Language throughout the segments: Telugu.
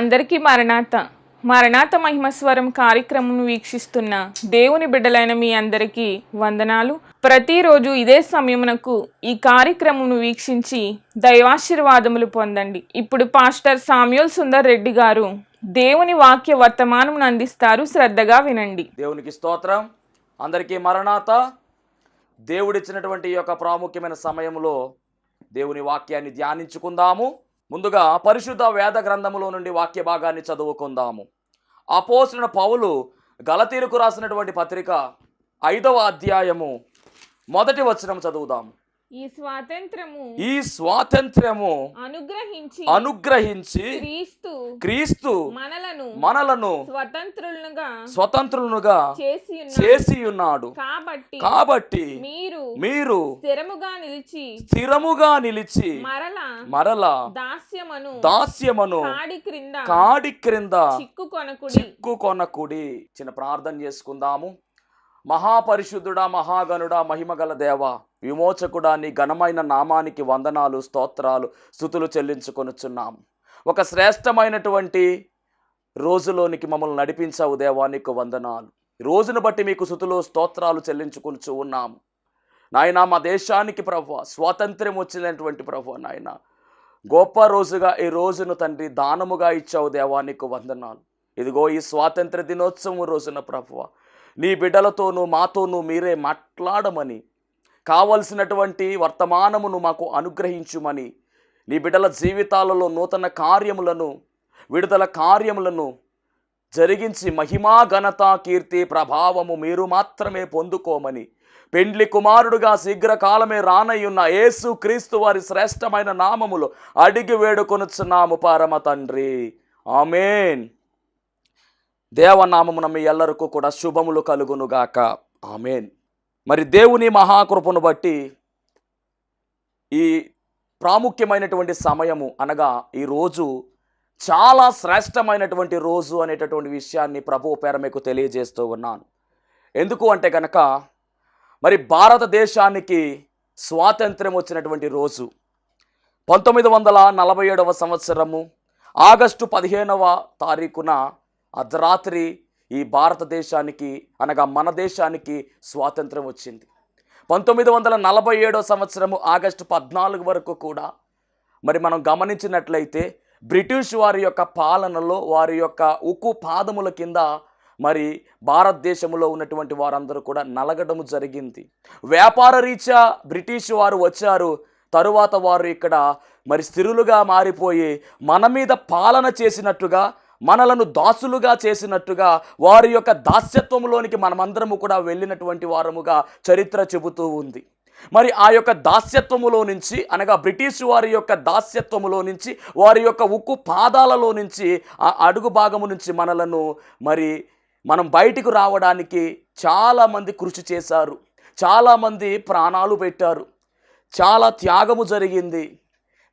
అందరికీ మరణాత మరణాత మహిమస్వరం కార్యక్రమం వీక్షిస్తున్న దేవుని బిడ్డలైన మీ అందరికీ వందనాలు. ప్రతిరోజు ఇదే సమయమునకు ఈ కార్యక్రమం వీక్షించి దైవాశీర్వాదములు పొందండి. ఇప్పుడు పాస్టర్ సామ్యూల్ సుందర్ రెడ్డి గారు దేవుని వాక్య వర్తమానం అందిస్తారు. శ్రద్ధగా వినండి. దేవునికి స్తోత్రం. అందరికీ మరణాత దేవుడిచ్చినటువంటి ఈ యొక్క ప్రాముఖ్యమైన సమయంలో దేవుని వాక్యాన్ని ధ్యానించుకుందాము. ముందుగా పరిశుద్ధ వేద గ్రంథములో నుండి వాక్య భాగాన్ని చదువుకుందాము. అపోసిన పౌలు గలతీరుకు రాసినటువంటి పత్రిక ఐదవ అధ్యాయము మొదటి వచనం చదువుదాము. ఈ స్వాతంత్రము ఈ స్వాతంత్ర్యము అనుగ్రహించి అనుగ్రహించి క్రీస్తు క్రీస్తు మనలను మనలను స్వతంత్రులుగా స్వతంత్రులుగా చేసి చేసి ఉన్నాడు. కాబట్టి కాబట్టి మీరు మీరు స్థిరముగా నిలిచి స్థిరముగా నిలిచి మరల మరల దాస్యమను దాస్యమును కాడి క్రింద కాడి క్రింద చిక్కు కొనకుడి చిక్కు కొనకుడి చిన్న ప్రార్థన చేసుకుందాము. మహాపరిశుద్ధుడా మహాగణుడా మహిమగల దేవ విమోచకుడా నీ ఘనమైన నామానికి వందనాలు స్తోత్రాలు స్థుతులు చెల్లించుకొనుచున్నాం. ఒక శ్రేష్టమైనటువంటి రోజులోనికి మమ్మల్ని నడిపించావు దేవా నీకు వందనాలు. రోజును బట్టి మీకు స్థుతులు స్తోత్రాలు చెల్లించుకొనుచు ఉన్నాము నాయన మా దేశానికి ప్రభు స్వాతంత్ర్యం వచ్చినటువంటి ప్రభు నాయన. గొప్ప రోజుగా ఈ రోజును తండ్రి దానముగా ఇచ్చావు దేవా నీకు వందనాలు. ఇదిగో ఈ స్వాతంత్ర దినోత్సవం రోజున ప్రభువ నీ బిడ్డలతోనూ మాతోనూ మీరే మాట్లాడమని కావలసినటువంటి వర్తమానమును మాకు అనుగ్రహించుమని. నీ బిడ్డల జీవితాలలో నూతన కార్యములను విడుదల కార్యములను జరిగించి మహిమా ఘనత కీర్తి ప్రభావము మీరు మాత్రమే పొందుకోమని. పెండ్లి కుమారుడుగా శీఘ్రకాలమే రానయ్యున్న యేసు క్రీస్తు వారి శ్రేష్టమైన నామములు అడిగి వేడుకొనుచున్నాము పరమ తండ్రి. ఆమెన్. దేవనామమున మీ ఎల్లరకు కూడా శుభములు కలుగునుగాక. ఆమెన్. మరి దేవుని మహాకృపను బట్టి ఈ ప్రాముఖ్యమైనటువంటి సమయము అనగా ఈ రోజు చాలా శ్రేష్టమైనటువంటి రోజు అనేటటువంటి విషయాన్ని ప్రభు పేర మీకు తెలియజేస్తూ ఉన్నాను. ఎందుకు అంటే కనుక మరి భారతదేశానికి స్వాతంత్ర్యం వచ్చినటువంటి రోజు పంతొమ్మిది వందల నలభై ఏడవ సంవత్సరము ఆగస్టు పదిహేనవ తారీఖున అర్ధరాత్రి ఈ భారతదేశానికి అనగా మన దేశానికి స్వాతంత్రం వచ్చింది. పంతొమ్మిది వందల నలభై ఏడో సంవత్సరము ఆగస్టు పద్నాలుగు వరకు కూడా మరి మనం గమనించినట్లయితే బ్రిటిష్ వారి యొక్క పాలనలో వారి యొక్క ఉక్కు పాదముల కింద మరి భారతదేశంలో ఉన్నటువంటి వారందరూ కూడా నలగడము జరిగింది. వ్యాపార రీత్యా బ్రిటిష్ వారు వచ్చారు. తరువాత వారు ఇక్కడ మరి స్థిరులుగా మారిపోయి మన మీద పాలన చేసినట్టుగా మనలను దాసులుగా చేసినట్టుగా వారి యొక్క దాస్యత్వంలోనికి మనమందరము కూడా వెళ్ళినటువంటి వారముగా చరిత్ర చెబుతూ ఉంది. మరి ఆ యొక్క దాస్యత్వములో నుంచి అనగా బ్రిటిష్ వారి యొక్క దాస్యత్వములో నుంచి వారి యొక్క ఉక్కు పాదాలలో నుంచి ఆ అడుగు భాగము నుంచి మనలను మరి మనం బయటికి రావడానికి చాలామంది కృషి చేశారు. చాలామంది ప్రాణాలు పెట్టారు. చాలా త్యాగము జరిగింది.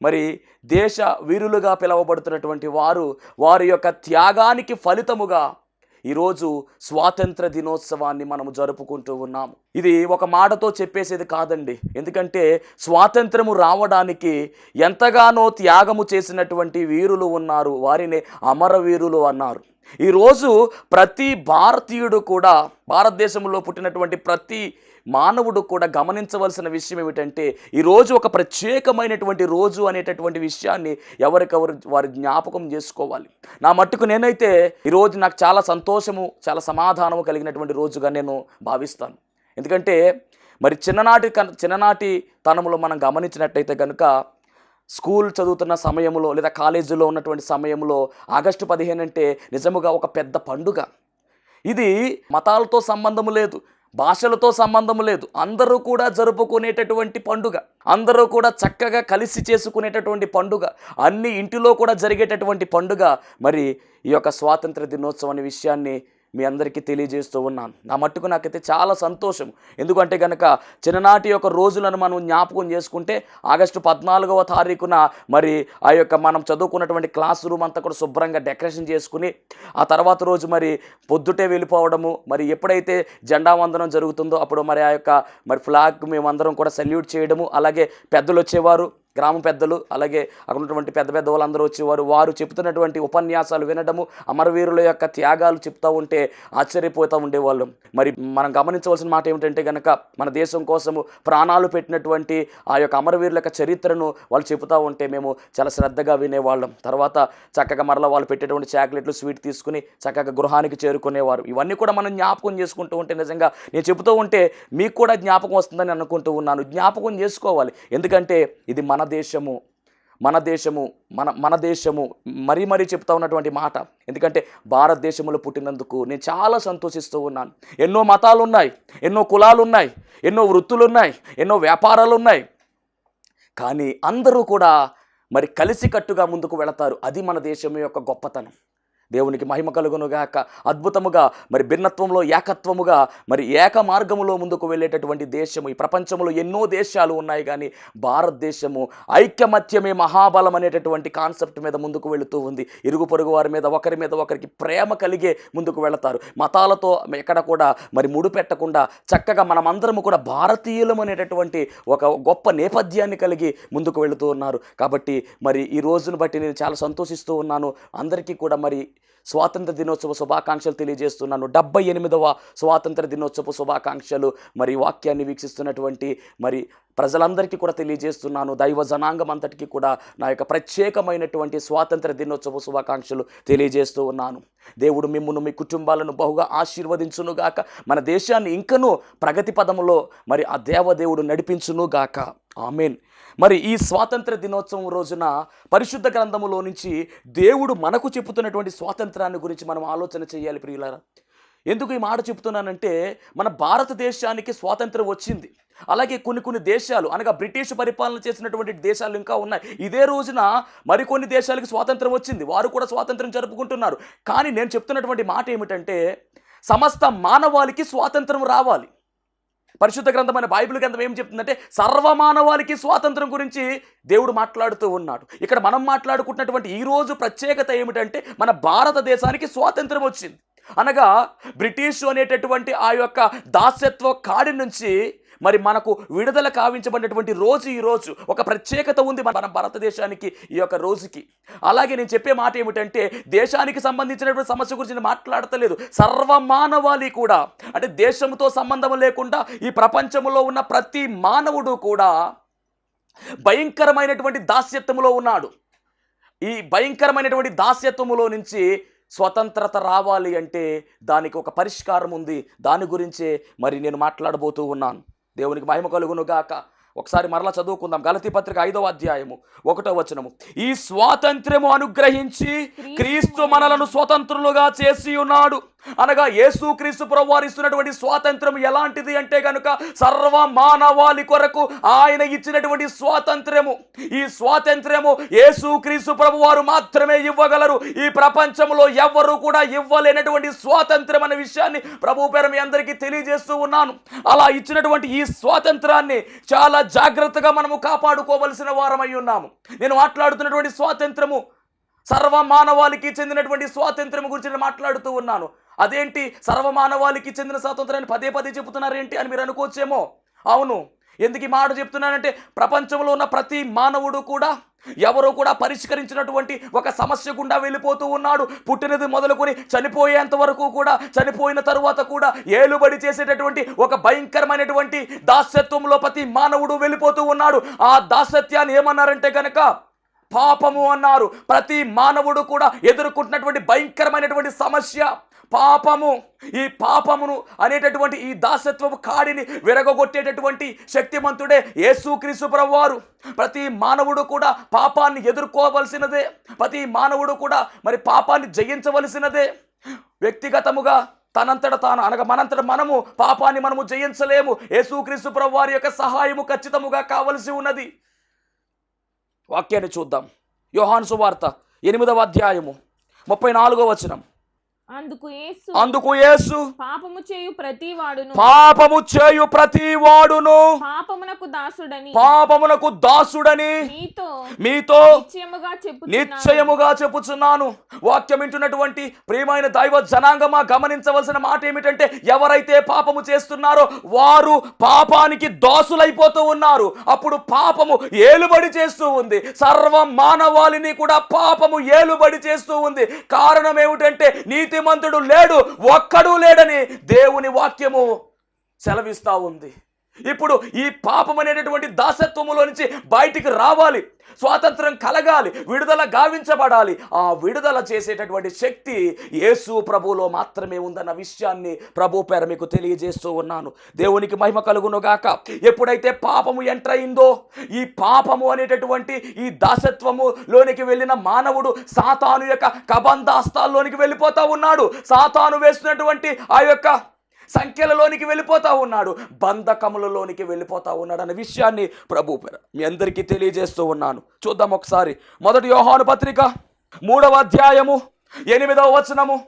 మరి దేశ వీరులుగా పిలువబడుతున్నటువంటి వారు వారి యొక్క త్యాగానికి ఫలితముగా ఈరోజు స్వాతంత్ర దినోత్సవాన్ని మనము జరుపుకుంటూ ఉన్నాము. ఇది ఒక మాటతో చెప్పేసేది కాదండి. ఎందుకంటే స్వాతంత్రము రావడానికి ఎంతగానో త్యాగము చేసినటువంటి వీరులు ఉన్నారు. వారిని అమరవీరులు అన్నారు. ఈరోజు ప్రతి భారతీయుడు కూడా భారతదేశంలో పుట్టినటువంటి ప్రతి మానవుడు కూడా గమనించవలసిన విషయం ఏమిటంటే ఈరోజు ఒక ప్రత్యేకమైనటువంటి రోజు అనేటటువంటి విషయాన్ని ఎవరికెవరు వారి జ్ఞాపకం చేసుకోవాలి. నా మట్టుకు నేనైతే ఈరోజు నాకు చాలా సంతోషము చాలా సమాధానము కలిగినటువంటి రోజుగా నేను భావిస్తాను. ఎందుకంటే మరి చిన్ననాటి కన్ చిన్ననాటి తనములో మనం గమనించినట్టయితే కనుక స్కూల్ చదువుతున్న సమయంలో లేదా కాలేజీలో ఉన్నటువంటి సమయంలో ఆగస్టు పదిహేను అంటే నిజముగా ఒక పెద్ద పండుగ. ఇది మతాలతో సంబంధము లేదు. భాషలతో సంబంధం లేదు. అందరూ కూడా జరుపుకునేటటువంటి పండుగ. అందరూ కూడా చక్కగా కలిసి చేసుకునేటటువంటి పండుగ. అన్ని ఇంటిలో కూడా జరిగేటటువంటి పండుగ. మరి ఈ యొక్క స్వాతంత్ర దినోత్సవం అనే విషయాన్ని మీ అందరికీ తెలియజేస్తూ ఉన్నాను. నా మట్టుకు నాకైతే చాలా సంతోషం. ఎందుకంటే కనుక చిన్ననాటి యొక్క రోజులను మనం జ్ఞాపకం చేసుకుంటే ఆగస్టు పద్నాలుగవ తారీఖున మరి ఆ యొక్క మనం చదువుకున్నటువంటి క్లాస్ రూమ్ అంతా కూడా శుభ్రంగా డెకరేషన్ చేసుకుని ఆ తర్వాత రోజు మరి పొద్దుటే వెళ్ళిపోవడము మరి ఎప్పుడైతే జెండా వందనం జరుగుతుందో అప్పుడు మరి ఆ యొక్క మరి ఫ్లాగ్ మేమందరం కూడా సెల్యూట్ చేయడము అలాగే పెద్దలు వచ్చేవారు. గ్రామ పెద్దలు అలాగే అక్కడ ఉన్నటువంటి పెద్ద పెద్ద వాళ్ళందరూ వచ్చేవారు. వారు చెప్తున్నటువంటి ఉపన్యాసాలు వినడము అమరవీరుల యొక్క త్యాగాలు చెప్తూ ఉంటే ఆశ్చర్యపోతూ ఉండేవాళ్ళం. మరి మనం గమనించవలసిన మాట ఏమిటంటే కనుక మన దేశం కోసము ప్రాణాలు పెట్టినటువంటి ఆ యొక్క అమరవీరుల యొక్క చరిత్రను వాళ్ళు చెబుతూ ఉంటే మేము చాలా శ్రద్ధగా వినేవాళ్ళం. తర్వాత చక్కగా మరలా వాళ్ళు పెట్టేటువంటి చాక్లెట్లు స్వీట్ తీసుకుని చక్కగా గృహానికి చేరుకునేవారు. ఇవన్నీ కూడా మనం జ్ఞాపకం చేసుకుంటూ ఉంటే నిజంగా నేను చెబుతూ ఉంటే మీకు కూడా జ్ఞాపకం వస్తుందని అనుకుంటూ ఉన్నాను. జ్ఞాపకం చేసుకోవాలి. ఎందుకంటే ఇది మన దేశము మన దేశము మన మన దేశము మరీ మరీ చెప్తా ఉన్నటువంటి మాట. ఎందుకంటే భారతదేశంలో పుట్టినందుకు నేను చాలా సంతోషిస్తూ ఉన్నాను. ఎన్నో మతాలు ఉన్నాయి ఎన్నో కులాలు ఉన్నాయి ఎన్నో వృత్తులు ఉన్నాయి ఎన్నో వ్యాపారాలు ఉన్నాయి కానీ అందరూ కూడా మరి కలిసికట్టుగా ముందుకు వెళతారు. అది మన దేశం యొక్క గొప్పతనం. దేవునికి మహిమ కలుగునుగాక. అద్భుతముగా మరి భిన్నత్వంలో ఏకత్వముగా మరి ఏక మార్గములో ముందుకు వెళ్ళేటటువంటి దేశము ఈ ప్రపంచంలో ఎన్నో దేశాలు ఉన్నాయి కానీ భారతదేశము ఐక్యమత్యమే మహాబలం అనేటటువంటి కాన్సెప్ట్ మీద ముందుకు వెళుతూ ఉంది. ఇరుగు పొరుగు వారి మీద ఒకరి మీద ఒకరికి ప్రేమ కలిగే ముందుకు వెళతారు. మతాలతో ఎక్కడ కూడా మరి ముడి పెట్టకుండా చక్కగా మనమందరము కూడా భారతీయులం అనేటటువంటి ఒక గొప్ప నేపథ్యాన్ని కలిగి ముందుకు వెళుతూ ఉన్నారు. కాబట్టి మరి ఈ రోజును బట్టి నేను చాలా సంతోషిస్తూ ఉన్నాను. అందరికీ కూడా మరి స్వాతంత్ర దినోత్సవ శుభాకాంక్షలు తెలియజేస్తున్నాను. డెబ్బై ఎనిమిదవ స్వాతంత్ర దినోత్సవ శుభాకాంక్షలు మరి వాక్యాన్ని వీక్షిస్తున్నటువంటి మరి ప్రజలందరికీ కూడా తెలియజేస్తున్నాను. దైవ జనాంగం అంతటికీ కూడా నా యొక్క ప్రత్యేకమైనటువంటి స్వాతంత్ర దినోత్సవ శుభాకాంక్షలు తెలియజేస్తూ ఉన్నాను. దేవుడు మిమ్మును మీ కుటుంబాలను బహుగా ఆశీర్వదించునుగాక. మన దేశాన్ని ఇంకనూ ప్రగతి పదములో మరి ఆ దేవదేవుడు నడిపించునుగాక. ఆమెన్. మరి ఈ స్వాతంత్ర దినోత్సవం రోజున పరిశుద్ధ గ్రంథములో నుంచి దేవుడు మనకు చెప్పుతున్నటువంటి స్వాతంత్రాన్ని గురించి మనం ఆలోచన చేయాలి ప్రియులారా. ఎందుకు ఈ మాట చెప్తున్నానంటే మన భారతదేశానికి స్వాతంత్రం వచ్చింది. అలాగే కొన్ని కొన్ని దేశాలు అనగా బ్రిటిష్ పరిపాలన చేసినటువంటి దేశాలు ఇంకా ఉన్నాయి. ఇదే రోజున మరికొన్ని దేశాలకు స్వాతంత్రం వచ్చింది. వారు కూడా స్వాతంత్రం జరుపుకుంటున్నారు. కానీ నేను చెప్తున్నటువంటి మాట ఏమిటంటే సమస్త మానవాళికి స్వాతంత్రం రావాలి. పరిశుద్ధ గ్రంథమైన బైబిల్ గ్రంథం ఏం చెప్తుందంటే సర్వమానవాళికి స్వాతంత్రం గురించి దేవుడు మాట్లాడుతూ ఉన్నాడు. ఇక్కడ మనం మాట్లాడుకుంటున్నటువంటి ఈరోజు ప్రత్యేకత ఏమిటంటే మన భారతదేశానికి స్వాతంత్రం వచ్చింది. అనగా బ్రిటిష్ అనేటటువంటి ఆ యొక్క దాస్యత్వ కాడి నుంచి మరి మనకు విడుదల కావించబడినటువంటి రోజు ఈ రోజు ఒక ప్రత్యేకత ఉంది మన భారతదేశానికి ఈ యొక్క రోజుకి. అలాగే నేను చెప్పే మాట ఏమిటంటే దేశానికి సంబంధించినటువంటి సమస్య గురించి నేను మాట్లాడతలేదు. సర్వమానవాళి కూడా అంటే దేశంతో సంబంధం లేకుండా ఈ ప్రపంచంలో ఉన్న ప్రతి మానవుడు కూడా భయంకరమైనటువంటి దాస్యత్వంలో ఉన్నాడు. ఈ భయంకరమైనటువంటి దాస్యత్వములో నుంచి స్వతంత్రత రావాలి అంటే దానికి ఒక పరిష్కారం ఉంది. దాని గురించే మరి నేను మాట్లాడబోతూ ఉన్నాను. దేవునికి మహిమ కలుగును గాక ఒకసారి మరలా చదువుకుందాం. గలతి పత్రిక ఐదవ అధ్యాయము ఒకటో వచనము. ఈ స్వాతంత్ర్యము అనుగ్రహించి క్రీస్తు మనలను స్వతంత్రులుగా చేసి ఉన్నాడు. అనగా యేసుక్రీస్తు ప్రభువారు ఇస్తున్నటువంటి స్వాతంత్రం ఎలాంటిది అంటే కనుక సర్వ మానవాళి కొరకు ఆయన ఇచ్చినటువంటి స్వాతంత్ర్యము ఈ స్వాతంత్ర్యము యేసుక్రీస్తు ప్రభువారు మాత్రమే ఇవ్వగలరు. ఈ ప్రపంచంలో ఎవ్వరూ కూడా ఇవ్వలేనటువంటి స్వాతంత్రం అనే విషయాన్ని ప్రభు పేరు మీ అందరికీ తెలియజేస్తూ ఉన్నాను. అలా ఇచ్చినటువంటి ఈ స్వాతంత్రాన్ని చాలా జాగ్రత్తగా మనము కాపాడుకోవలసిన వారమై ఉన్నాము. నేను మాట్లాడుతున్నటువంటి స్వాతంత్రము సర్వ మానవాళికి చెందినటువంటి స్వాతంత్రం గురించి మాట్లాడుతూ ఉన్నాను. అదేంటి? సర్వ మానవాళికి చెందిన స్వాతంత్రాన్ని పదే పదే చెబుతున్నారేంటి అని మీరు అనుకోవచ్చేమో. అవును. ఎందుకు ఈ మాట చెప్తున్నానంటే ప్రపంచంలో ఉన్న ప్రతి మానవుడు కూడా ఎవరో కూడా పరిష్కరించినటువంటి ఒక సమస్య గుండా వెళ్ళిపోతూ ఉన్నాడు. పుట్టినది మొదలుకొని చనిపోయేంత వరకు కూడా చనిపోయిన తరువాత కూడా ఏలుబడి చేసేటటువంటి ఒక భయంకరమైనటువంటి దాస్యత్వంలో ప్రతి మానవుడు వెళ్ళిపోతూ ఉన్నాడు. ఆ దాస్యత్యాన్ని ఏమన్నారంటే కనుక పాపము అన్నారు. ప్రతి మానవుడు కూడా ఎదుర్కొంటున్నటువంటి భయంకరమైనటువంటి సమస్య పాపము. ఈ పాపమును అనేటటువంటి ఈ దాసత్వపు కాడిని విరగొట్టేటటువంటి శక్తిమంతుడే యేసుక్రీసు వారు ప్రతి మానవుడు కూడా పాపాన్ని ఎదుర్కోవలసినదే. ప్రతి మానవుడు కూడా మరి పాపాన్ని జయించవలసినదే. వ్యక్తిగతముగా తనంతట తాను అనగా మనంతట మనము పాపాన్ని మనము జయించలేము. యేసుక్రీస్తు ప్రభు వారి యొక్క సహాయము ఖచ్చితముగా కావలసి ఉన్నది. వాక్యాన్ని చూద్దాం. యోహాను సువార్త ఎనిమిదవ అధ్యాయము ముప్పై నాలుగో వచనం. అందుకు యేసు అందుకు యేసు పాపము చేయు ప్రతి వాడును పాపము చేయు ప్రతి వాడును పాపమునకు దాసుడని. పాపమునకు దాసుడని. మీతో మీతో నిశ్చయముగా చెప్పు నిశ్చయముగా చెప్పుచున్నాను. వాక్యం వింటున్నటువంటి ప్రియమైన దైవ జనాంగమా గమనించవలసిన మాట ఏమిటంటే ఎవరైతే పాపము చేస్తున్నారో వారు పాపానికి దాసులైపోతూ ఉన్నారు. అప్పుడు పాపము ఏలుబడి చేస్తూ ఉంది. సర్వ మానవాళిని కూడా పాపము ఏలుబడి చేస్తూ ఉంది. కారణం ఏమిటంటే నీతిమంతుడు లేడు ఒక్కడు లేడని దేవుని వాక్యము సెలవిస్తా ఉంది. ఇప్పుడు ఈ పాపం అనేటటువంటి దాసత్వములో నుంచి బయటికి రావాలి. స్వాతంత్రం కలగాలి. విడుదల గావించబడాలి. ఆ విడుదల చేసేటటువంటి శక్తి యేసు ప్రభులో మాత్రమే ఉందన్న విషయాన్ని ప్రభు పేర మీకు తెలియజేస్తూ ఉన్నాను. దేవునికి మహిమ కలుగును గాక. ఎప్పుడైతే పాపము ఎంటర్ అయిందో ఈ పాపము అనేటటువంటి ఈ దాసత్వము లోనికి వెళ్ళిన మానవుడు సాతాను యొక్క కబంధాస్తాల్లోనికి వెళ్ళిపోతా ఉన్నాడు. సాతాను వేస్తున్నటువంటి ఆ యొక్క సంఖ్యలలోనికి వెళ్ళిపోతా ఉన్నాడు బంధకములలోనికి వెళ్ళిపోతా ఉన్నాడు అనే విషయాన్ని ప్రభు మీ అందరికీ తెలియజేస్తూ ఉన్నాను. చూద్దాం ఒకసారి. మొదటి యోహాను పత్రిక మూడవ అధ్యాయము ఎనిమిదవ వచనము.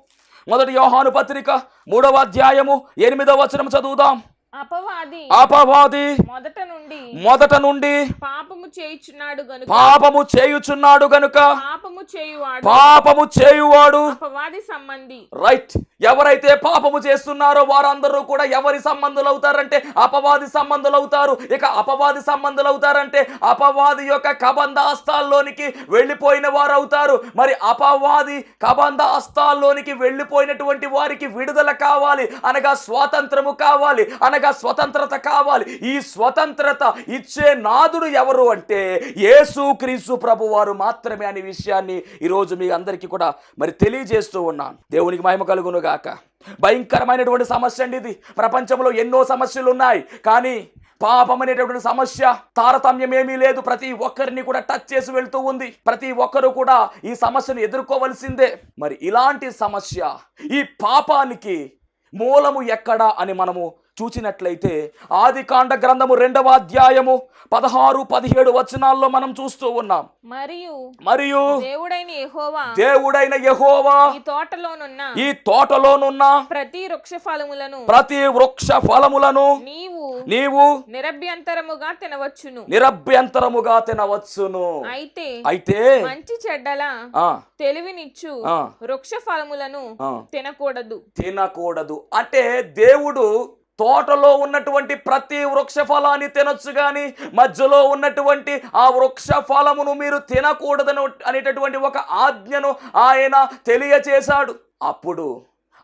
మొదటి యోహాను పత్రిక మూడవ అధ్యాయము ఎనిమిదవ వచనం చదువుదాం. అపవాది. అపవాది మొదట నుండి మొదట నుండి పాపము చేయుచున్నాడు గనుక. పాపము చేయుచున్నాడు గనుక పాపము చేయువాడు. పాపము చేయువాడు. అపవాది సంబంధి. రైట్. ఎవరైతే పాపము చేస్తున్నారో వారందరూ కూడా ఎవరి సంబంధులు అవుతారంటే అపవాది సంబంధులు అవుతారు ఇక అపవాది సంబంధులు అవుతారంటే అపవాది యొక్క కబంధ హస్తాల్లోనికి వెళ్ళిపోయిన వారు అవుతారు మరి అపవాది కబంధ హస్తాల్లోనికి వెళ్ళిపోయినటువంటి వారికి విడుదల కావాలి అనగా స్వాతంత్రము కావాలి అనగా స్వతంత్రత కావాలి. ఈ స్వతంత్రత ఇచ్చే నాదుడు ఎవరు అంటే యేసు క్రీసు ప్రభు వారు మాత్రమే అనే విషయాన్ని ఈరోజు మీ అందరికీ కూడా మరి తెలియజేస్తూ ఉన్నాను. దేవునికి మహిమ కలుగును గాక. భయంకరమైనటువంటి సమస్య అండి ఇది. ప్రపంచంలో ఎన్నో సమస్యలు ఉన్నాయి. కానీ పాపం అనేటటువంటి సమస్య తారతమ్యం ఏమీ లేదు. ప్రతి ఒక్కరిని కూడా టచ్ చేసి వెళ్తూ ఉంది. ప్రతి ఒక్కరు కూడా ఈ సమస్యను ఎదుర్కోవలసిందే. మరి ఇలాంటి సమస్య ఈ పాపానికి మూలము ఎక్కడ అని మనము చూసినట్లయితే ఆది కాండ గ్రంథము రెండవ అధ్యాయము పదహారు పదిహేడు వచనాల్లో మనం చూస్తూ ఉన్నాం మరియు మరియు దేవుడైన యెహోవా దేవుడైన యెహోవా ఈ తోటలోనున్న ఈ తోటలోనున్న ప్రతి వృక్ష ఫలములను ప్రతి వృక్ష ఫలములను నీవు నీవు నిరభ్యంతరముగా తినవచ్చును నిరభ్యంతరముగా తినవచ్చును అయితే అయితే మంచి చెడ్డల తెలివినిచ్చు. వృక్ష ఫలములను. తినకూడదు తినకూడదు అంటే దేవుడు తోటలో ఉన్నటువంటి ప్రతి వృక్ష ఫలాన్ని తినొచ్చు కానీ మధ్యలో ఉన్నటువంటి ఆ వృక్ష ఫలమును మీరు తినకూడదని అనేటటువంటి ఒక ఆజ్ఞను ఆయన తెలియచేశాడు. అప్పుడు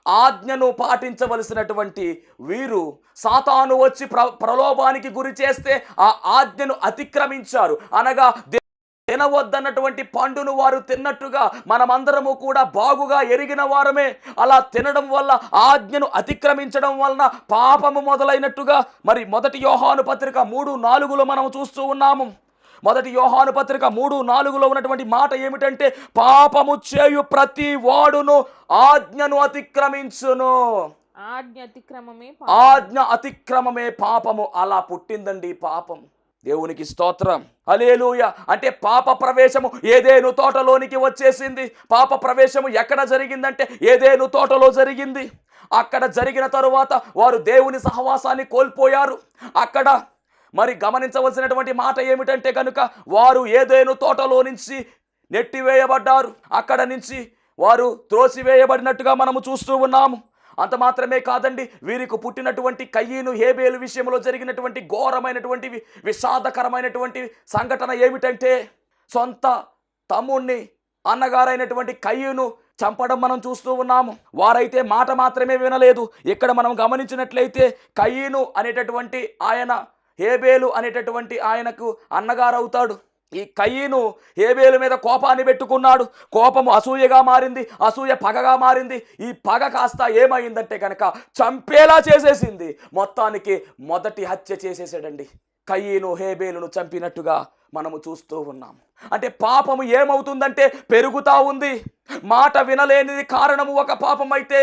ఆజ్ఞను పాటించవలసినటువంటి వీరు సాతాను వచ్చి ప్ర ప్రలోభానికి గురి చేస్తే ఆ ఆజ్ఞను అతిక్రమించారు. అనగా తినవద్దన్నటువంటి పండును వారు తిన్నట్టుగా మనమందరము కూడా బాగుగా ఎరిగిన వారమే. అలా తినడం వల్ల ఆజ్ఞను అతిక్రమించడం వలన పాపము మొదలైనట్టుగా మరి మొదటి యోహాను పత్రిక మూడు నాలుగులో మనం చూస్తూ ఉన్నాము. మొదటి యోహాను పత్రిక మూడు నాలుగులో ఉన్నటువంటి మాట ఏమిటంటే పాపము చేయు ప్రతి వాడును ఆజ్ఞను అతిక్రమించును. ఆజ్ఞ అతిక్రమమే ఆజ్ఞ అతిక్రమమే పాపము. అలా పుట్టిందండి పాపం. దేవునికి స్తోత్రం. అలేలుయ అంటే పాప ప్రవేశము ఏదేను తోటలోనికి వచ్చేసింది? పాప ప్రవేశము ఎక్కడ జరిగిందంటే ఏదేను తోటలో జరిగింది? అక్కడ జరిగిన తరువాత వారు దేవుని సహవాసాన్ని కోల్పోయారు. అక్కడ మరి గమనించవలసినటువంటి మాట ఏమిటంటే కనుక వారు ఏదేను తోటలో నుంచి నెట్టివేయబడ్డారు. అక్కడ నుంచి వారు త్రోసివేయబడినట్టుగా మనము చూస్తూ ఉన్నాము. అంత మాత్రమే కాదండి వీరికి పుట్టినటువంటి కయ్యను హేబేలు విషయంలో జరిగినటువంటి ఘోరమైనటువంటి విషాదకరమైనటువంటి సంఘటన ఏమిటంటే సొంత తమ్ముణ్ణి అన్నగారైనటువంటి కయ్యను చంపడం మనం చూస్తూ ఉన్నాము. వారైతే మాట మాత్రమే వినలేదు. ఇక్కడ మనం గమనించినట్లయితే కయ్యను అనేటటువంటి ఆయన హేబేలు అనేటటువంటి ఆయనకు అన్నగారు అవుతాడు ఈ కయ్యను హేబేలు మీద కోపాన్ని పెట్టుకున్నాడు. కోపము అసూయగా మారింది అసూయ పగగా మారింది. ఈ పగ కాస్త ఏమైందంటే కనుక చంపేలా చేసేసింది. మొత్తానికి మొదటి హత్య చేసేసాడండి. కయ్యను హేబేలును చంపినట్టుగా మనము చూస్తూ ఉన్నాము. అంటే పాపము ఏమవుతుందంటే పెరుగుతా ఉంది. మాట వినలేనిది కారణము ఒక పాపం అయితే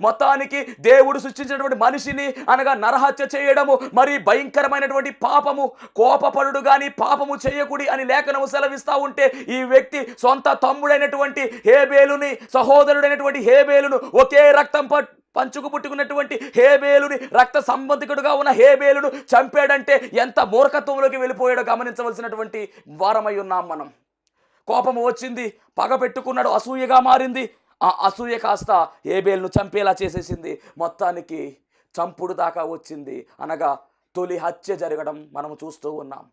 మొత్తానికి దేవుడు సృష్టించినటువంటి మనిషిని అనగా నరహత్య చేయడము మరి భయంకరమైనటువంటి పాపము కోపపడుడు కానీ పాపము చేయకుడి అని లేఖనము సెలవిస్తా ఉంటే ఈ వ్యక్తి సొంత తమ్ముడైనటువంటి హేబేలుని సహోదరుడైనటువంటి హేబేలును ఒకే రక్తం పంచుకు పుట్టుకున్నటువంటి హేబేలుని రక్త సంబంధికుడుగా ఉన్న హేబేలును చంపాడంటే ఎంత మూర్ఖత్వంలోకి వెళ్ళిపోయాడో గమనించవలసినటువంటి వారమై ఉన్నాం మనం. కోపం వచ్చింది పగ పెట్టుకున్నాడు అసూయగా మారింది. ఆ అసూయ కాస్త హేబేలును చంపేలా చేసేసింది. మొత్తానికి చంపుడు దాకా వచ్చింది. అనగా తొలి హత్య జరగడం మనము చూస్తూ ఉన్నాం.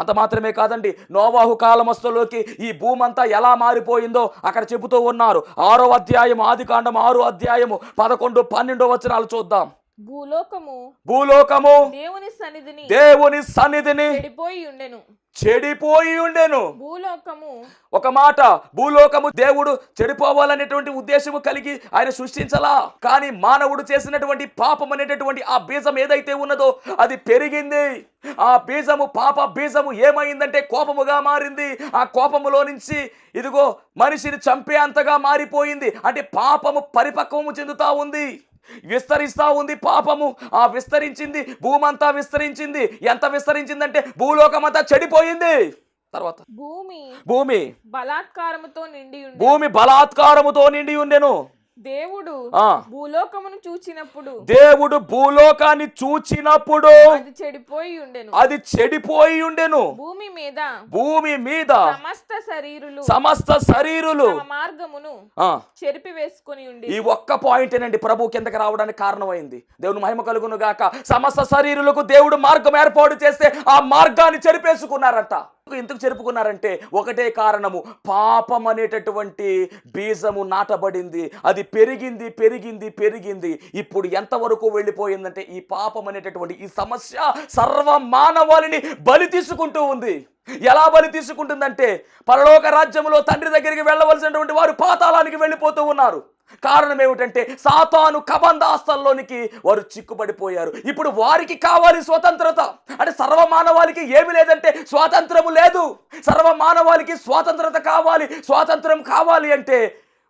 అంత మాత్రమే కాదండి నోవాహు కాలమస్తులోకి ఈ భూమంతా ఎలా మారిపోయిందో అక్కడ చెబుతూ ఉన్నారు. ఆరో అధ్యాయం ఆది కాండం ఆరో అధ్యాయము పదకొండు పన్నెండో వచనాలు చూద్దాం. భూలోకము భూలోకము దేవుని సన్నిధిని దేవుని సన్నిధిని చెడిపోయి ఉండెను. చెడిపోయి ఉండెను. భూలోకము. ఒక మాట భూలోకము దేవుడు చెడిపోవాలనేటువంటి ఉద్దేశము కలిగి ఆయన సృష్టించలా. కానీ మానవుడు చేసినటువంటి పాపం అనేటటువంటి ఆ బీజం ఏదైతే ఉన్నదో అది పెరిగింది. ఆ బీజము పాప బీజము ఏమైందంటే కోపముగా మారింది. ఆ కోపములో నుంచి ఇదిగో మనిషిని చంపే అంతగా మారిపోయింది. అంటే పాపము పరిపక్వము చెందుతా ఉంది. విస్తరిస్తా ఉంది పాపము. ఆ విస్తరించింది భూమంతా విస్తరించింది. ఎంత విస్తరించిందంటే భూలోకమంతా చెడిపోయింది. తర్వాత భూమి భూమి. బలాత్కారముతో నిండి భూమి బలాత్కారముతో నిండి ఉండెను. దేవుడు భూలోకమును చూచినప్పుడు దేవుడు భూలోకాన్ని చూచినప్పుడు అది చెడిపోయి ఉండెను. అది చెడిపోయి ఉండెను. భూమి మీద భూమి మీద సమస్త శరీరులు సమస్త శరీరులు మార్గమును చెరిపి వేసుకొని ఉండి ఈ ఒక్క పాయింటేనండి ప్రభు కిందకి రావడానికి కారణమైంది. దేవుని మహిమ కలుగును గాక. సమస్త శరీరులకు దేవుడు మార్గం ఏర్పాటు చేస్తే ఆ మార్గాన్ని చెరిపేసుకున్నారంట. ఎందుకు చెరుపుకున్నారంటే ఒకటే కారణము. పాపం అనేటటువంటి బీజము నాటబడింది. అది పెరిగింది పెరిగింది పెరిగింది. ఇప్పుడు ఎంతవరకు వెళ్ళిపోయిందంటే ఈ పాపం అనేటటువంటి ఈ సమస్య సర్వ మానవాళిని బలి తీసుకుంటూ ఉంది. ఎలా బలి తీసుకుంటుందంటే పరలోక రాజ్యంలో తండ్రి దగ్గరికి వెళ్ళవలసినటువంటి వారు పాతాళానికి వెళ్ళిపోతూ ఉన్నారు. కారణం ఏమిటంటే సాతాను కబంధాస్తల్లోనికి వారు చిక్కుబడిపోయారు. ఇప్పుడు వారికి కావాలి స్వతంత్రత. అంటే సర్వ మానవాళికి ఏమి లేదంటే స్వాతంత్రము లేదు. సర్వ మానవాళికి స్వాతంత్రత కావాలి స్వాతంత్రం కావాలి అంటే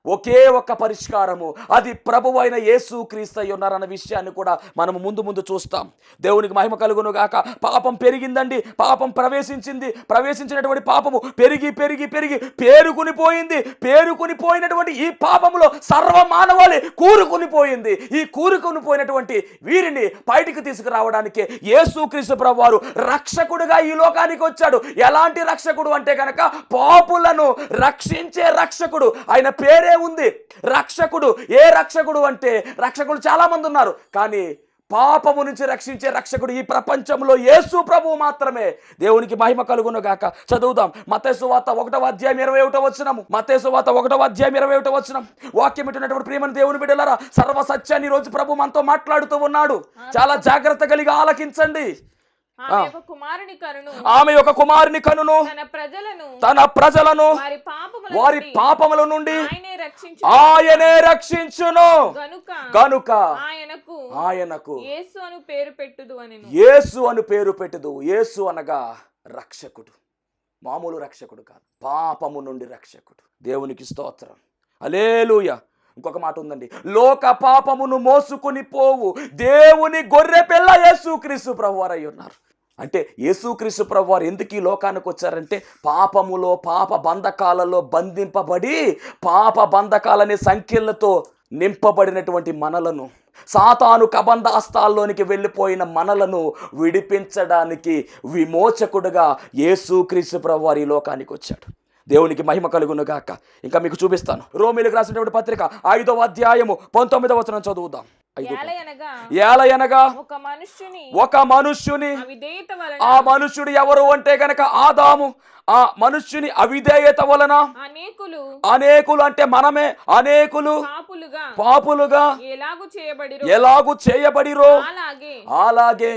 ఒకే ఒక్క పరిష్కారము. అది ప్రభు అయిన యేసు క్రీస్తు ఉన్నారన్న విషయాన్ని కూడా మనము ముందు ముందు చూస్తాం. దేవునికి మహిమ కలుగును గాక. పాపం పెరిగిందండి. పాపం ప్రవేశించింది. ప్రవేశించినటువంటి పాపము పెరిగి పెరిగి పెరిగి పేరుకుని పోయింది. పేరుకుని పోయినటువంటి ఈ పాపములో సర్వ మానవాళి కూరుకుని పోయింది. ఈ కూరుకుని పోయినటువంటి వీరిని బయటికి తీసుకురావడానికి యేసు క్రీస్తు ప్రభు వారు రక్షకుడుగా ఈ లోకానికి వచ్చాడు. ఎలాంటి రక్షకుడు అంటే కనుక పాపులను రక్షించే రక్షకుడు. ఆయన పేరే ఉంది. రక్షకుడు ఏ రక్షకుడు అంటే రక్షకుడు చాలా మంది ఉన్నారు. కానీ పాపము నుంచి రక్షించే రక్షకుడు ఈ ప్రపంచంలో యేసు ప్రభువు మాత్రమే. దేవునికి మహిమ కలుగును గాక. చదువుదాం. మతేసు వార్త ఒకటవ అధ్యాయం ఇరవై ఒకటో వచ్చినము మతేసు వార్త ఒకటవ అధ్యాయం ఇరవై ఒకటో వచ్చినం వాక్యం ఇటున్నటువంటి ప్రియమని దేవుని బిడ్డలారా సర్వ సత్యాన్ని రోజు ప్రభు మనతో మాట్లాడుతూ ఉన్నాడు. చాలా జాగ్రత్త కలిగి ఆలకించండి. ఆమె యొక్క కుమారుని కనును తన ప్రజలను వారి పాపముల నుండి ఆయనే రక్షించు ఆయనే రక్షించును. గనుక కనుక ఆయనకు ఆయనకు యేసు అను పేరు పెట్టుదు అని యేసు అని పేరు పెట్టదు. యేసు అనగా రక్షకుడు. మామూలు రక్షకుడు కాదు. పాపము నుండి రక్షకుడు. దేవునికి స్తోత్రం. అలేలుయ ఇంకొక మాట ఉందండి. లోక పాపమును మోసుకొని పోవు. దేవుని గొర్రె పిల్ల యేసుక్రీస్తు ప్రభువారై ఉన్నారు. అంటే యేసుక్రీస్తు ప్రభు వారు ఎందుకు ఈ లోకానికి వచ్చారంటే పాపములో పాప బంధకాలలో బంధింపబడి పాప బంధకాలనే సంఖ్యలతో నింపబడినటువంటి మనలను సాతాను కబంధాస్తాల్లోనికి వెళ్ళిపోయిన మనలను విడిపించడానికి విమోచకుడుగా యేసుక్రీస్తు ప్రభు వారు ఈ లోకానికి వచ్చాడు. దేవునికి మహిమ కలుగును గాక ఇంకా మీకు చూపిస్తాను. రోమిలకు రాసినటువంటి పత్రిక ఐదవ అధ్యాయము పంతొమ్మిదవ వచనం చదువుదాం. ఏలయనగా ఒక మనుష్యుని ఆ మనుష్యుడు ఎవరు అంటే గనక ఆదాము ఆ మనుష్యుని అవిధేయత వలన అనేకులు అనేకులు అంటే మనమే అనేకులు పాపులు పాపులుగా ఎలాగు చేయబడిరో అలాగే అలాగే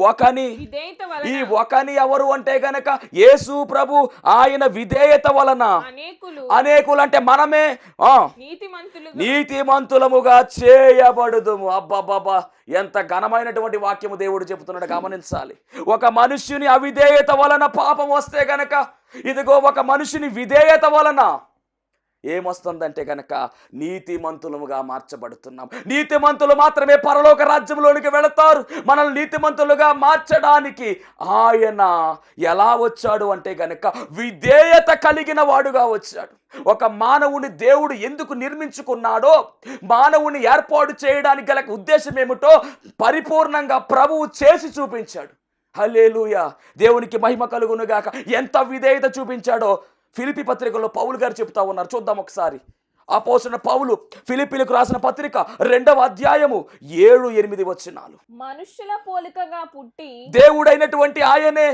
ఒకని ఈ ఒకని ఎవరు అంటే గనక యేసు ప్రభు ఆయన విధేయత వలన అనేకులు అనేకులు అంటే మనమే ఆ నీతిమంతులుగా నీతిమంతులముగా చేయబడుదుము అబ్బబ్బబ్బా ఎంత ఘనమైనటువంటి వాక్యము దేవుడు చెబుతున్నాడు గమనించాలి. ఒక మనుష్యుని అవిధేయత వలన పాపం వస్తే గనక ఇదిగో ఒక మనుషుని విధేయత వలన ఏమొస్తుందంటే కనుక నీతిమంతులుగా మార్చబడుతున్నాం. నీతిమంతులు మాత్రమే పరలోక రాజ్యంలోనికి వెళతారు. మనల్ని నీతిమంతులుగా మార్చడానికి ఆయన ఎలా వచ్చాడు అంటే గనక విధేయత కలిగిన వాడుగా వచ్చాడు. ఒక మానవుని దేవుడు ఎందుకు నిర్మించుకున్నాడో మానవుని ఏర్పాటు చేయడానికి గల ఉద్దేశం ఏమిటో పరిపూర్ణంగా ప్రభువు చేసి చూపించాడు. హలేలుయ దేవునికి మహిమ కలుగునుగాక. ఎంత విధేయత చూపించాడో ఫిలిపి పత్రికలో పౌలు గారు చెప్తా ఉన్నారు. చూద్దాం ఒకసారి. ఆ పోసిన పౌలు ఫిలిపిలకు రాసిన పత్రిక రెండవ అధ్యాయము ఏడు ఎనిమిది వచ్చినాలు మనుష్యుల పోలికగా పుట్టి దేవుడైనటువంటి ఆయనే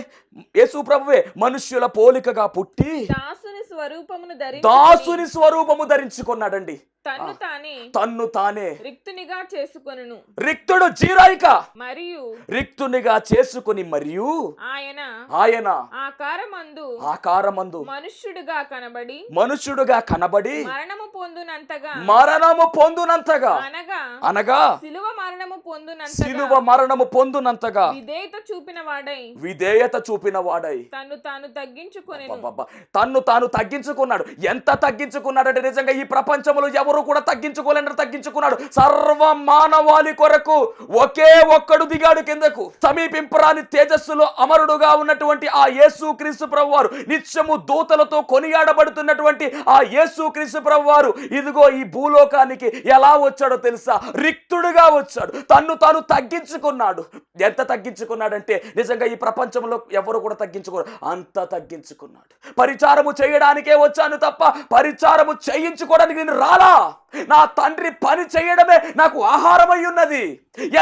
యేసు ప్రభువే మనుష్యుల పోలికగా పుట్టి దాసుని స్వరూపమును దాసుని స్వరూపము ధరించుకున్నాడండి. తన్ను తానే తన్ను తానే రిక్తునిగా చేసుకొనును. రిక్తుడు జీరాయిక. మరియు రిక్తునిగా చేసుకుని మరియు ఆయన ఆయన ఆకారమందు ఆకారమందు మనుష్యుడిగా కనబడి మనుష్యుడుగా కనబడి మరణము పొందునంతగా మరణము పొందునంతగా అనగా అనగా సిలువ మరణము పొందునంతగా సిలువ మరణము పొందునంతగా విధేయత చూపిన వాడై విధేయత చూపిన వాడై తను తాను తగ్గించుకొనెను. అబ్బబ్బబ్బా. తన్ను తాను తగ్గించుకున్నాడు. ఎంత తగ్గించుకున్నాడంటే నిజంగా ఈ ప్రపంచంలో ఎవరు కూడా తగ్గించుకోలేని తగ్గించుకున్నాడు. సర్వ మానవాళి కొరకు ఒకే ఒక్కడు దిగాడు కిందకు. సమీపింపరాని తేజస్సులో అమరుడుగా ఉన్నటువంటి ఆ యేసు క్రీస్తు వారు నిత్యము దూతలతో కొనియాడబడుతున్నటువంటి ఆ యేసు క్రీస్తు వారు ఇదిగో ఈ భూలోకానికి ఎలా వచ్చాడో తెలుసా? రిక్తుడుగా వచ్చాడు. తన్ను తాను తగ్గించుకున్నాడు. ఎంత తగ్గించుకున్నాడంటే నిజంగా ఈ ప్రపంచంలో ఎవరు కూడా తగ్గించుకోరు. అంత తగ్గించుకున్నాడు. పరిచారము చేయడానికే వచ్చాను తప్ప పరిచారము చేయించుకోవడానికి నేను రాలా? నా తండ్రి పని చేయడమే నాకు ఆహారమై ఉన్నది.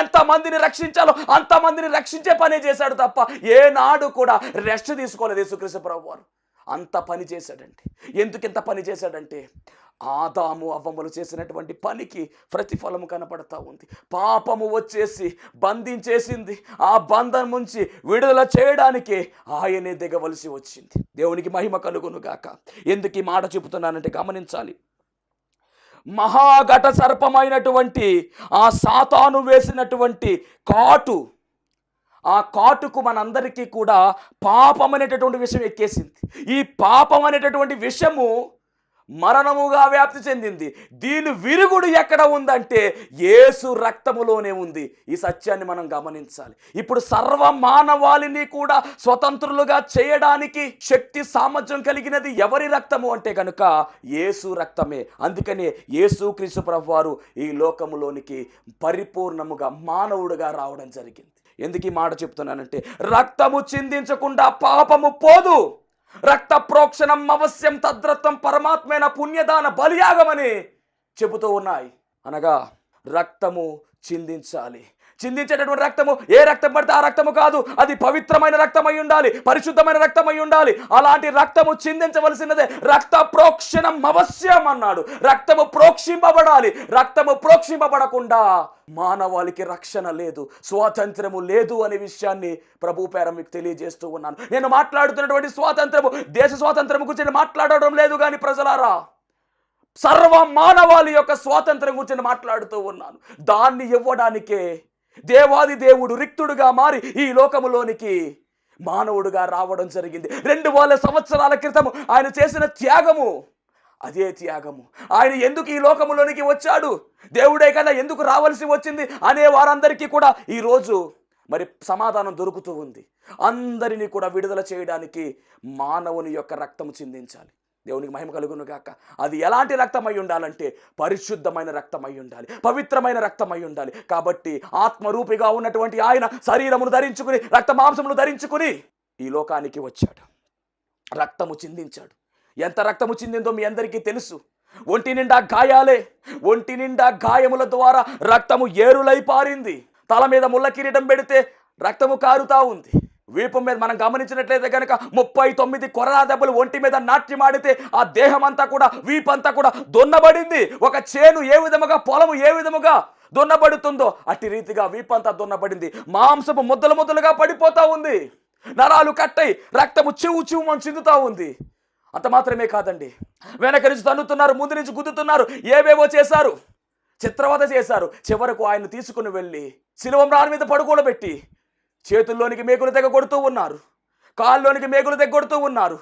ఎంతమందిని రక్షించాలో అంత మందిని రక్షించే పని చేశాడు తప్ప ఏనాడు కూడా రెస్ట్ తీసుకోలేదు యేసుక్రీస్తు ప్రభు వారు అంత పని చేశాడంటే ఎందుకు ఇంత పని చేశాడంటే ఆదాము అవ్వములు చేసినటువంటి పనికి ప్రతిఫలము కనపడతా ఉంది. పాపము వచ్చేసి బంధించేసింది. ఆ బంధం నుంచి విడుదల చేయడానికి ఆయనే దిగవలసి వచ్చింది. దేవునికి మహిమ కలుగునుగాక. ఎందుకు ఈ మాట చెబుతున్నానంటే గమనించాలి. మహాఘట సర్పమైనటువంటి ఆ సాతాను వేసినటువంటి కాటు. ఆ కాటుకు మనందరికీ కూడా పాపం అనేటటువంటి విషయం ఎక్కేసింది. ఈ పాపం అనేటటువంటి విషము మరణముగా వ్యాప్తి చెందింది. దీని విరుగుడు ఎక్కడ ఉందంటే ఏసు రక్తములోనే ఉంది. ఈ సత్యాన్ని మనం గమనించాలి. ఇప్పుడు సర్వ మానవాళిని కూడా స్వతంత్రులుగా చేయడానికి శక్తి సామర్థ్యం కలిగినది ఎవరి రక్తము అంటే కనుక ఏసు రక్తమే. అందుకనే యేసు క్రీస్తు వారు ఈ లోకములోనికి పరిపూర్ణముగా మానవుడుగా రావడం జరిగింది. ఎందుకు ఈ మాట చెప్తున్నానంటే రక్తము చిందించకుండా పాపము పోదు. రక్త ప్రోక్షణం అవశ్యం తద్రత్వం పరమాత్మైన పుణ్యదాన బలియాగమని చెబుతూ ఉన్నాయి. అనగా రక్తము చిందించాలి. చిందించేటటువంటి రక్తము ఏ రక్తం పడితే ఆ రక్తము కాదు. అది పవిత్రమైన రక్తమై ఉండాలి పరిశుద్ధమైన రక్తమై ఉండాలి. అలాంటి రక్తము చిందించవలసినదే రక్త ప్రోక్షణం అవశ్యం అన్నాడు. రక్తము ప్రోక్షింపబడాలి. రక్తము ప్రోక్షింపబడకుండా మానవాళికి రక్షణ లేదు స్వాతంత్రము లేదు అనే విషయాన్ని ప్రభు పేర మీకు తెలియజేస్తూ ఉన్నాను. నేను మాట్లాడుతున్నటువంటి స్వాతంత్రము దేశ స్వాతంత్రం గురించి నేను మాట్లాడడం లేదు కానీ ప్రజలారా సర్వ మానవాళి యొక్క స్వాతంత్రం గురించి మాట్లాడుతూ ఉన్నాను. దాన్ని ఇవ్వడానికే దేవాది దేవుడు రిక్తుడుగా మారి ఈ లోకములోనికి మానవుడుగా రావడం జరిగింది. రెండు వేల సంవత్సరాల క్రితం ఆయన చేసిన త్యాగము అదే త్యాగము. ఆయన ఎందుకు ఈ లోకములోనికి వచ్చాడు? దేవుడే కదా ఎందుకు రావాల్సి వచ్చింది? అనే వారందరికీ కూడా ఈరోజు మరి సమాధానం దొరుకుతూ ఉంది. అందరినీ కూడా విడుదల చేయడానికి మానవుని యొక్క రక్తము చిందించాలి. దేవునికి మహిమ కలుగును గాక. అది ఎలాంటి రక్తం ఉండాలంటే పరిశుద్ధమైన రక్తం ఉండాలి. పవిత్రమైన రక్తం ఉండాలి. కాబట్టి ఆత్మరూపిగా ఉన్నటువంటి ఆయన శరీరమును ధరించుకుని రక్త మాంసమును ధరించుకుని ఈ లోకానికి వచ్చాడు. రక్తము చిందించాడు. ఎంత రక్తము చిందిందో మీ అందరికీ తెలుసు. ఒంటి నిండా గాయాలే. ఒంటి నిండా గాయముల ద్వారా రక్తము ఏరులై పారింది. తల మీద ముళ్ళ కిరీటం పెడితే రక్తము కారుతా ఉంది. వీపు మీద మనం గమనించినట్లయితే కనుక ముప్పై తొమ్మిది కొరడా దెబ్బలు ఒంటి మీద నాట్యమాడితే ఆ దేహం అంతా కూడా వీపంతా కూడా దున్నబడింది. ఒక చేను ఏ విధముగా పొలము ఏ విధముగా దున్నబడుతుందో అట్టి రీతిగా వీపంతా దున్నబడింది. మాంసము ముద్దలు ముద్దలుగా పడిపోతూ ఉంది. నరాలు కట్టై రక్తము చివు చివు మనం చిందుతా ఉంది. అంత మాత్రమే కాదండి. వెనక నుంచి తన్నుతున్నారు ముందు నుంచి గుద్దుతున్నారు ఏవేవో చేశారు. చిత్రవత చేశారు. చివరకు ఆయన తీసుకుని వెళ్ళి శిలువం రాని మీద పడుకోబెట్టి చేతుల్లోనికి మేకులు తెగ కొడుతూ ఉన్నారు. కాళ్ళలోనికి మేకులు తెగ కొడుతూ ఉన్నారు.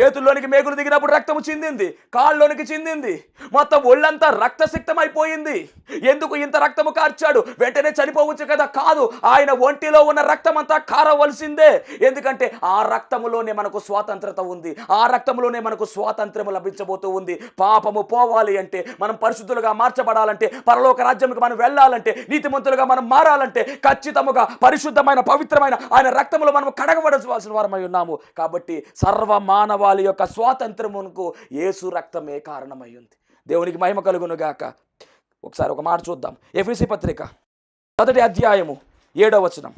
చేతుల్లోనికి మేకులు దిగినప్పుడు రక్తము చిందింది కాళ్ళలోనికి చిందింది. మొత్తం ఒళ్ళంతా రక్తసిక్తమైపోయింది. ఎందుకు ఇంత రక్తము కార్చాడు? వెంటనే చనిపోవచ్చు కదా? కాదు ఆయన ఒంటిలో ఉన్న రక్తం అంతా కారవలసిందే. ఎందుకంటే ఆ రక్తములోనే మనకు స్వాతంత్రత ఉంది. ఆ రక్తములోనే మనకు స్వాతంత్రము లభించబోతూ ఉంది. పాపము పోవాలి అంటే మనం పరిశుద్ధులుగా మార్చబడాలంటే పరలోక రాజ్యంకి మనం వెళ్ళాలంటే నీతిమంతులుగా మనం మారాలంటే ఖచ్చితముగా పరిశుద్ధమైన పవిత్రమైన ఆయన రక్తములో మనం కడగబడవలసిన వారమై ఉన్నాము. కాబట్టి సర్వ మానవాళి యొక్క స్వాతంత్రమునకు యేసు రక్తమే కారణమై ఉంది దేవునికి మహిమ కలుగును గాక. ఒకసారి ఒక మాట చూద్దాం. ఎఫ్ఎసి పత్రిక మొదటి అధ్యాయము ఏడవ వచనం.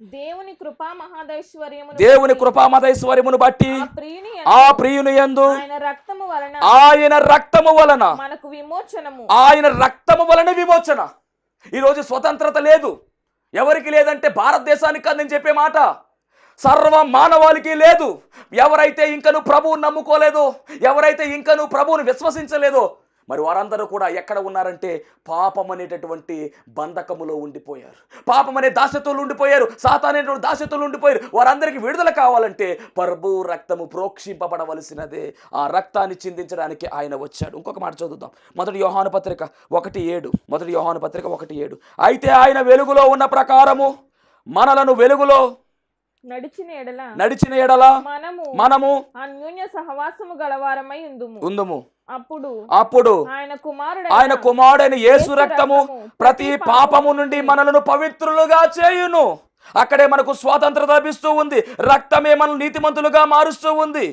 దేవుని కృపా మహాదైశ్వర్యమును దేవుని కృపామదైశ్వర్యమును బట్టి ఆ ప్రియుని ఆ ప్రియుని యందు ఆయన రక్తము వలన ఆయన రక్తము వలన మనకు విమోచనము. ఆయన రక్తము వలన విమోచన. ఈరోజు స్వతంత్రత లేదు. ఎవరికి లేదంటే భారతదేశానికి కాదు నేను చెప్పే మాట. సర్వ మానవాళికి లేదు. ఎవరైతే ఇంకను ప్రభువుని నమ్ముకోలేదో ఎవరైతే ఇంకను ప్రభువుని విశ్వసించలేదో మరి వారందరూ కూడా ఎక్కడ ఉన్నారంటే పాపం అనేటటువంటి బంధకములో ఉండిపోయారు. పాపం అనే దాస్యతలు ఉండిపోయారు. సాతానేటువంటి దాస్యతలు ఉండిపోయారు. వారందరికీ విడుదల కావాలంటే ప్రభు రక్తము ప్రోక్షింపబడవలసినదే. ఆ రక్తాన్ని చిందించడానికి ఆయన వచ్చాడు. ఇంకొక మాట చదువుదాం. మొదటి యోహాను పత్రిక ఒకటి ఏడు. మొదటి యోహాను పత్రిక ఒకటి ఏడు. అయితే ఆయన వెలుగులో ఉన్న ప్రకారము మనలను వెలుగులో నడిచిన ఎడల మనము మనము అన్యోన్య సహవాసము గలవారమై ఉందుము. ఉందము. అప్పుడు అప్పుడు ఆయన కుమారుడు ఆయన కుమారుడైన యేసు రక్తము ప్రతి పాపము నుండి మనలను పవిత్రులుగా చేయును. అక్కడే మనకు స్వాతంత్రత లభిస్తూ ఉంది. రక్తమే మనల్ని నీతిమంతులుగా మారుస్తూ ఉంది.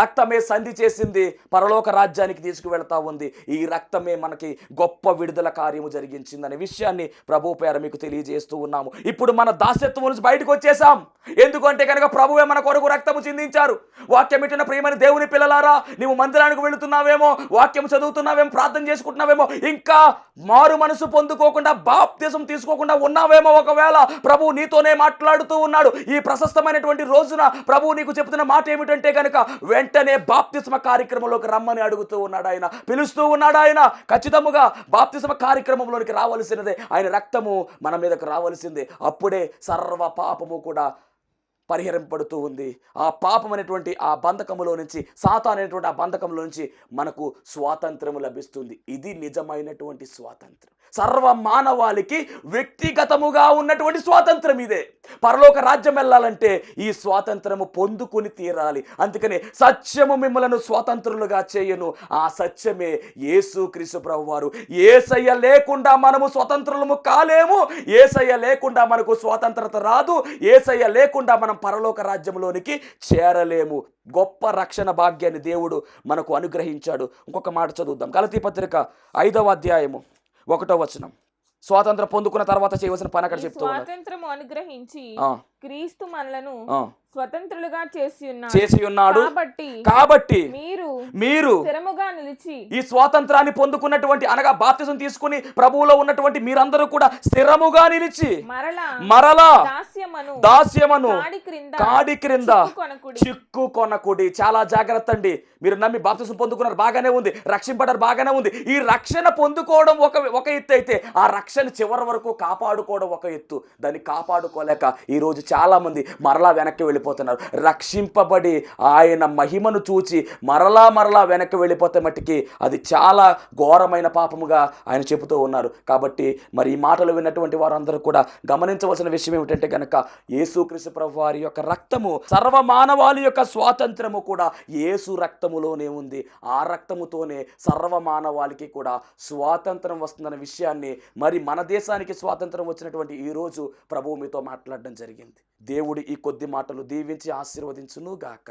రక్తమే సంధి చేసింది పరలోక రాజ్యానికి తీసుకువెళ్తా ఉంది. ఈ రక్తమే మనకి గొప్ప విడుదల కార్యము జరిగించిందనే విషయాన్ని ప్రభు పేర మీకు తెలియజేస్తూ ఉన్నాము. ఇప్పుడు మన దాస్యత్వం నుంచి బయటకు వచ్చేసాం ఎందుకంటే కనుక ప్రభువే మన కొరకు రక్తము చిందించారు. వాక్యం ఇట్టిన ప్రియమైన దేవుని పిల్లలారా నీవు మందిరానికి వెళుతున్నావేమో వాక్యం చదువుతున్నావేమో ప్రార్థన చేసుకుంటున్నావేమో ఇంకా మారు మనసు పొందుకోకుండా బాప్తిజం తీసుకోకుండా ఉన్నావేమో ఒకవేళ ప్రభు నీతోనే మాట్లాడుతూ ఉన్నాడు. ఈ ప్రశస్తమైనటువంటి రోజున ప్రభు నీకు చెప్తున్న మాట ఏమిటంటే కనుక వెంటనే బాప్తిస్మ కార్యక్రమంలోకి రమ్మని అడుగుతూ ఉన్నాడు ఆయన. పిలుస్తూ ఉన్నాడు ఆయన. ఖచ్చితముగా బాప్తిస్మ కార్యక్రమంలోనికి రావలసినదే. ఆయన రక్తము మన మీదకు రావలసిందే. అప్పుడే సర్వ పాపము కూడా పరిహరింపడుతూ ఉంది. ఆ పాపం అనేటువంటి ఆ బంధకములో నుంచి సాతాన్ అనేటువంటి ఆ బంధకంలో నుంచి మనకు స్వాతంత్రము లభిస్తుంది. ఇది నిజమైనటువంటి స్వాతంత్రం. సర్వ మానవాళికి వ్యక్తిగతముగా ఉన్నటువంటి స్వాతంత్రం ఇదే. పరలోక రాజ్యం వెళ్ళాలంటే ఈ స్వాతంత్రము పొందుకుని తీరాలి. అందుకనే సత్యము మిమ్మలను స్వాతంత్రులుగా చేయను. ఆ సత్యమే యేసు క్రీసు ప్రభు వారు ఏసయ్య లేకుండా మనము స్వతంత్రులము కాలేము. ఏసయ్య లేకుండా మనకు స్వాతంత్రత రాదు. ఏసయ్య లేకుండా మనం పరలోక రాజ్యంలోనికి చేరలేము. గొప్ప రక్షణ భాగ్యాన్ని దేవుడు మనకు అనుగ్రహించాడు. ఇంకొక మాట చదువుదాం. గలతీ పత్రిక ఐదవ అధ్యాయము ఒకటో వచనం. స్వాతంత్రం పొందుకున్న తర్వాత చేయవలసిన పని అక్కడ చెప్తూ ఉన్నారు. స్వాతంత్రము అనుగ్రహించి క్రీస్తు మనలను. స్వతంత్రులుగా చేసి ఉన్నాడు. చేసి ఉన్నాడు. కాబట్టి కాబట్టి మీరు మీరు స్థిరముగా నిలిచి ఈ స్వాతంత్రాన్ని పొందుకున్నటువంటి అనగా బాప్తిజం తీసుకుని ప్రభువులో ఉన్నటువంటి మీరందరూ కూడా స్థిరముగా నిలిచి మరలా మరలా దాస్యమను దాస్యమను కాడి క్రింద చిక్కు కొనకుడి. చాలా జాగ్రత్త అండి. మీరు నమ్మి బాప్తిసం పొందుకున్నారు. బాగానే ఉంది. రక్షింపడారు బాగానే ఉంది. ఈ రక్షణ పొందుకోవడం ఒక ఒక ఎత్తు అయితే ఆ రక్షణ చివరి వరకు కాపాడుకోవడం ఒక ఎత్తు. దాన్ని కాపాడుకోలేక ఈరోజు చాలా చాలామంది మరలా వెనక్కి వెళ్ళిపోతున్నారు. రక్షింపబడి ఆయన మహిమను చూచి మరలా మరలా వెనక్కి వెళ్ళిపోతే మట్టికి అది చాలా ఘోరమైన పాపముగా ఆయన చెబుతూ ఉన్నారు. కాబట్టి మరి ఈ మాటలు విన్నటువంటి వారందరూ కూడా గమనించవలసిన విషయం ఏమిటంటే కనుక యేసుక్రీస్తు ప్రభు వారి యొక్క రక్తము సర్వ మానవాళి యొక్క స్వాతంత్రము కూడా యేసు రక్తములోనే ఉంది. ఆ రక్తముతోనే సర్వ మానవాళికి కూడా స్వాతంత్రం వస్తుందన్న విషయాన్ని మరి మన దేశానికి స్వాతంత్రం వచ్చినటువంటి ఈ రోజు ప్రభువు మీతో మాట్లాడడం జరిగింది. దేవుడు ఈ కొద్ది మాటలు దీవించి ఆశీర్వదించును గాక.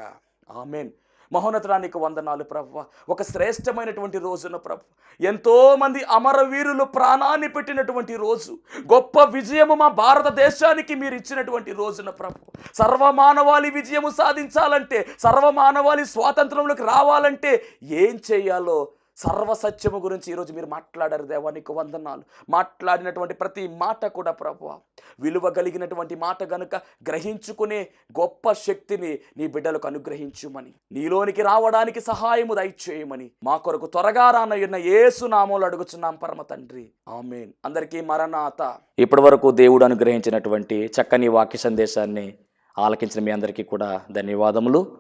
ఆమెన్. మహోన్నతరానికి వందనాలు ప్రభు. ఒక శ్రేష్టమైనటువంటి రోజున ప్రభు. ఎంతోమంది అమరవీరులు ప్రాణాన్ని పెట్టినటువంటి రోజు. గొప్ప విజయము మా భారతదేశానికి మీరు ఇచ్చినటువంటి రోజున ప్రభు. సర్వమానవాళి విజయము సాధించాలంటే సర్వమానవాళి స్వాతంత్రంలోకి రావాలంటే ఏం చేయాలో సర్వసత్యము గురించి ఈరోజు మీరు మాట్లాడారు దేవానికి వందనాలు. మాట్లాడినటువంటి ప్రతి మాట కూడా ప్రభు విలువ కలిగినటువంటి మాట గనుక గ్రహించుకునే గొప్ప శక్తిని నీ బిడ్డలకు అనుగ్రహించుమని నీలోనికి రావడానికి సహాయము దయచేయమని మా కొరకు త్వరగా రానయ్యున్న ఏసు నామములు అడుగుచున్నాం పరమ తండ్రి. ఆమెన్. అందరికీ మరణాత. ఇప్పటి వరకు దేవుడు అనుగ్రహించినటువంటి చక్కని వాక్య సందేశాన్ని ఆలకించిన మీ అందరికీ కూడా ధన్యవాదములు.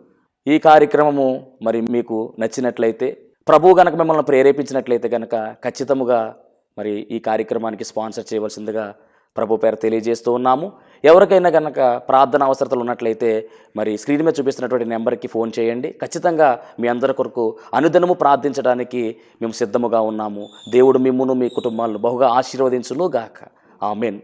ఈ కార్యక్రమము మరి మీకు నచ్చినట్లయితే ప్రభు గనక మిమ్మల్ని ప్రేరేపించినట్లయితే గనక ఖచ్చితముగా మరి ఈ కార్యక్రమానికి స్పాన్సర్ చేయవలసిందిగా ప్రభు పేరు తెలియజేస్తూ ఉన్నాము. ఎవరికైనా కనుక ప్రార్థన అవసరతలు ఉన్నట్లయితే మరి స్క్రీన్ మీద చూపిస్తున్నటువంటి నెంబర్కి ఫోన్ చేయండి. ఖచ్చితంగా మీ అందరి కొరకు అనుదినము ప్రార్థించడానికి మేము సిద్ధముగా ఉన్నాము. దేవుడు మిమ్మును మీ కుటుంబాలను బహుగా ఆశీర్వదించునుగాక. ఆమెన్.